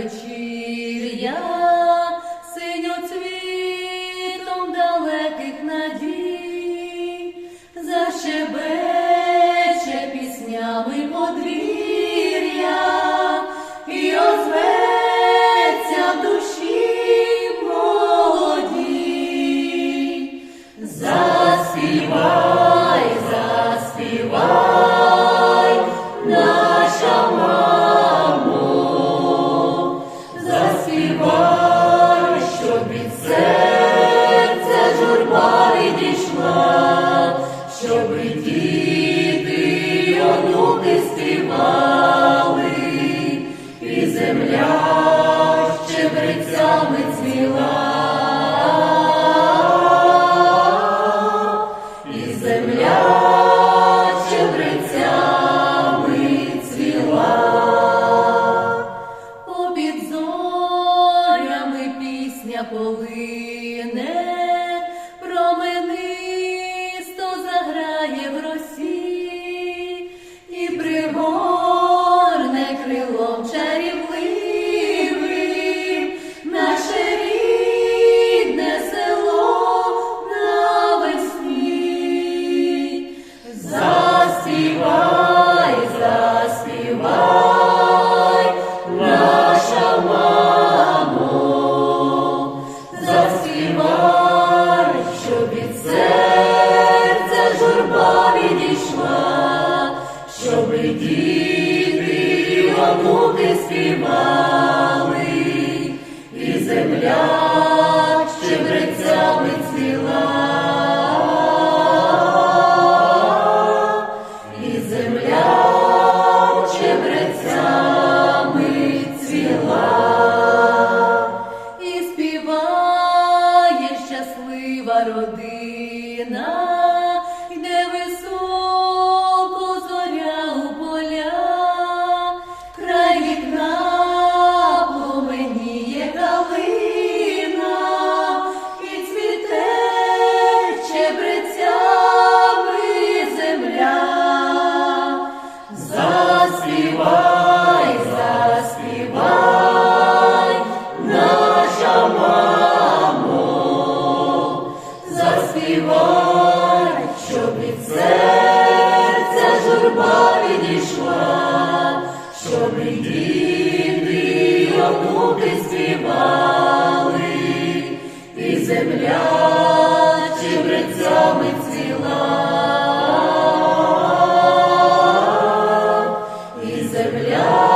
вечір'я, синьоцвітом далеких надій, зашебече піснями подвір'я і озветься в душі молоді, заспіває. співали, і земля. співать, щоб від серця журба відійшла, щоб і діти, онуки співали, і земля чебрецями ціла, і земля.